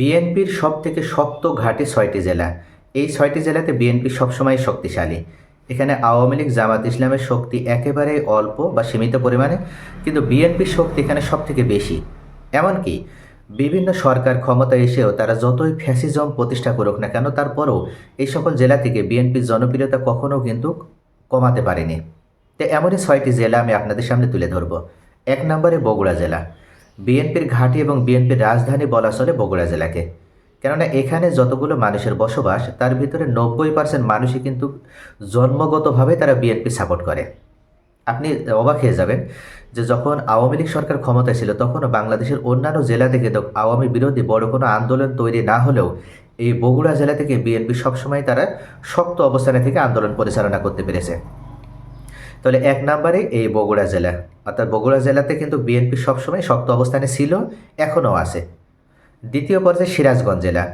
বিএনপির সব থেকে শক্ত ঘাটে ছয়টি জেলা। এই ছয়টি জেলাতে বিএনপি সবসময় শক্তিশালী। এখানে আওয়ামী লীগ, জামাত ইসলামের শক্তি একেবারে অল্প বা সীমিত পরিমাণে, কিন্তু বিএনপির শক্তি এখানে সব থেকে বেশি। এমনকি বিভিন্ন সরকার ক্ষমতায় এসেও তারা যতই ফ্যাসিজম প্রতিষ্ঠা করুক না কেন, তারপরেও এই সকল জেলা থেকে বিএনপির জনপ্রিয়তা কখনও কিন্তু কমাতে পারেনি। তো এমনই ছয়টি জেলা আমি আপনাদের সামনে তুলে ধরব। এক নম্বরে বগুড়া জেলা। বিএনপির ঘাঁটি এবং বিএনপির রাজধানী বলা চলে বগুড়া জেলাকে। কেননা এখানে যতগুলো মানুষের বসবাস, তার ভিতরে নব্বই পার্সেন্ট মানুষই কিন্তু জন্মগতভাবে তারা বিএনপি সাপোর্ট করে। আপনি অবাক হয়ে যাবেন যে যখন আওয়ামী লীগ সরকার ক্ষমতায় ছিল, তখনও বাংলাদেশের অন্যান্য জেলা থেকে আওয়ামী বিরোধী বড় কোনো আন্দোলন তৈরি না হলেও এই বগুড়া জেলা থেকে বিএনপি সবসময় তারা শক্ত অবস্থানে থেকে আন্দোলন পরিচালনা করতে পেরেছে। তাহলে এক নম্বরে এই বগুড়া জেলা। অর্থাৎ বগুড়া জেলাতে কিন্তু বিএনপি সবসময় শক্ত অবস্থানে ছিল, এখনও আছে। দ্বিতীয় পর্যায়ে সিরাজগঞ্জ জেলা।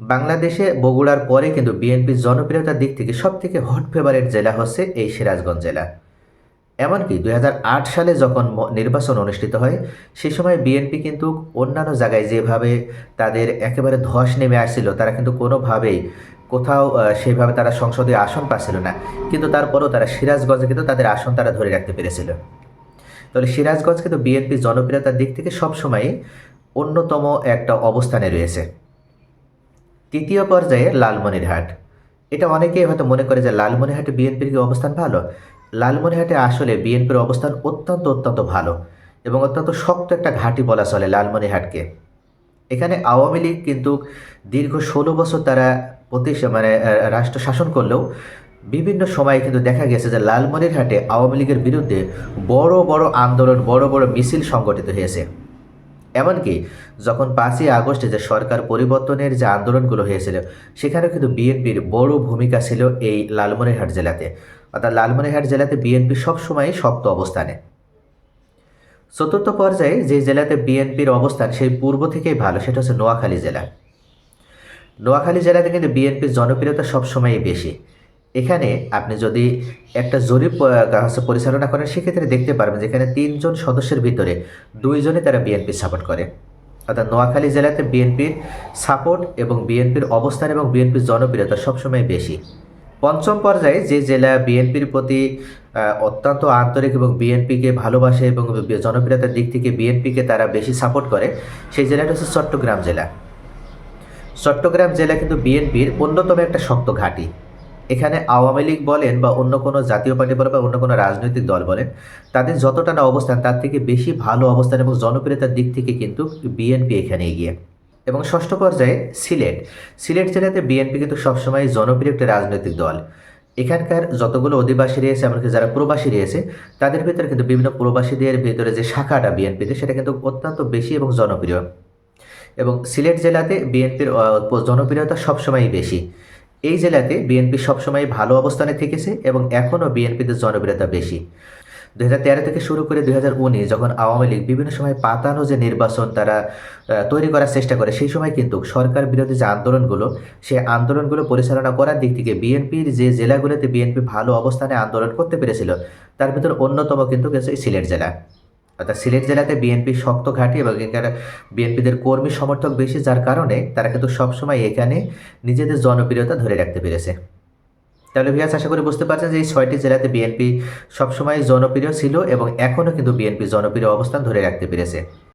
বাংলাদেশে বগুড়ার পরে কিন্তু বিএনপির জনপ্রিয়তার দিক থেকে সবথেকে হট ফেভারেট জেলা হচ্ছে এই সিরাজগঞ্জ জেলা। এমনকি দুই হাজার আট সালে যখন নির্বাচন অনুষ্ঠিত হয়, সে সময় বিএনপি কিন্তু অন্যান্য জায়গায় যেভাবে তাদের একেবারে ধস নেমে আসছিল, তারা কিন্তু কোনোভাবেই কোথাও সেইভাবে তারা সংসদে আসন পাচ্ছিল না। কিন্তু তারপরেও তারা সিরাজগঞ্জে কিন্তু তাদের আসন তারা ধরে রাখতে পেরেছিল। তাহলে সিরাজগঞ্জ কিন্তু বিএনপির জনপ্রিয়তার দিক থেকে সবসময় অন্যতম একটা অবস্থানে রয়েছে। তৃতীয় পর্যায়ে লালমনিরহাট। এটা অনেকেই হয়তো মনে করে যে লালমনিরহাটে বিএনপির কি অবস্থান ভালো? লালমনিরহাটে আসলে বিএনপির অবস্থান অত্যন্ত অত্যন্ত ভালো এবং অত্যন্ত শক্ত একটা ঘাঁটি বলা চলে লালমনিরহাটকে। এখানে আওয়ামী লীগ কিন্তু দীর্ঘ ষোলো বছর তারা প্রতি মানে রাষ্ট্র শাসন করলেও বিভিন্ন সময়ে কিন্তু দেখা গেছে যে লালমনিরহাটে আওয়ামী লীগের বিরুদ্ধে বড় বড় আন্দোলন, বড় বড় মিছিল সংগঠিত হয়েছে। এমনকি যখন পাঁচই আগস্টে যে সরকার পরিবর্তনের যে আন্দোলনগুলো হয়েছিল, সেখানেও কিন্তু বিএনপির বড় ভূমিকা ছিল এই লালমনিরহাট জেলাতে। অর্থাৎ লালমনিরহাট জেলাতে বিএনপি সবসময় শক্ত অবস্থানে। চতুর্থ পর্যায়ে যে জেলাতে বিএনপির অবস্থান, সেই পূর্ব থেকেই ভালো, সেটা হচ্ছে নোয়াখালী জেলা। নোয়াখালী জেলাতে কিন্তু বিএনপির জনপ্রিয়তা সবসময়ই বেশি। এখানে আপনি যদি একটা জরিপ হচ্ছে পরিচালনা করেন, সেক্ষেত্রে দেখতে পারবেন যে এখানে তিনজন সদস্যের ভিতরে দুইজনে তারা বিএনপি সাপোর্ট করে। অর্থাৎ নোয়াখালী জেলাতে বিএনপির সাপোর্ট এবং বিএনপির অবস্থান এবং বিএনপির জনপ্রিয়তা সবসময় বেশি। পঞ্চম পর্যায়ে যে জেলা বিএনপির প্রতি অত্যন্ত আন্তরিক এবং বিএনপিকে ভালোবাসে এবং জনপ্রিয়তার দিক থেকে বিএনপিকে তারা বেশি সাপোর্ট করে, সেই জেলাটা হচ্ছে চট্টগ্রাম জেলা। চট্টগ্রাম জেলা কিন্তু বিএনপির অন্যতম একটা শক্ত ঘাঁটি। এখানে আওয়ামী লীগ বলেন বা অন্য কোনো জাতীয় পার্টি বলেন বা অন্য কোনো রাজনৈতিক দল বলেন, তাদের যতটা না অবস্থান, তার থেকে বেশি ভালো অবস্থান এবং জনপ্রিয়তার দিক থেকে কিন্তু বিএনপি এখানে এগিয়ে। এবং ষষ্ঠ পর্যায়ে সিলেট। সিলেট জেলাতে বিএনপি কিন্তু সবসময় জনপ্রিয় একটা রাজনৈতিক দল। এখানকার যতগুলো অধিবাসী রয়েছে, এমনকি যারা প্রবাসী রয়েছে, তাদের ভিতরে কিন্তু বিভিন্ন প্রবাসীদের ভিতরে যে শাখাটা বিএনপিতে সেটা কিন্তু অত্যন্ত বেশি এবং জনপ্রিয়। এবং সিলেট জেলাতে বিএনপির জনপ্রিয়তা সবসময়ই বেশি। এই জেলাতে বিএনপি সবসময় ভালো অবস্থানে থেকেছে এবং এখনও বিএনপিতে জনপ্রিয়তা বেশি। দু থেকে শুরু করে দুই হাজার উনিশ যখন আওয়ামী লীগ বিভিন্ন সময় পাতানো যে নির্বাচন তারা তৈরি করার চেষ্টা করে, সেই সময় কিন্তু সরকার বিরোধী যে আন্দোলনগুলো, সেই আন্দোলনগুলো পরিচালনা করার দিক থেকে বিএনপির যে জেলাগুলোতে বিএনপি ভালো অবস্থানে আন্দোলন করতে পেরেছিল, তার ভিতর অন্যতম কিন্তু গেছে সিলেট জেলা। অর্থাৎ সিলেট জেলাতে বিএনপি শক্ত ঘাঁটি এবং এখানে বিএনপিদের কর্মী সমর্থক বেশি, যার কারণে তারা কিন্তু সবসময় এখানে নিজেদের জনপ্রিয়তা ধরে রাখতে পেরেছে। তাহলে ভিয়াস আশা করি বুঝতে পারছেন যে এই ছয়টি জেলাতে বিএনপি সবসময় জনপ্রিয় ছিল এবং এখনও কিন্তু বিএনপি জনপ্রিয় অবস্থান ধরে রাখতে পেরেছে।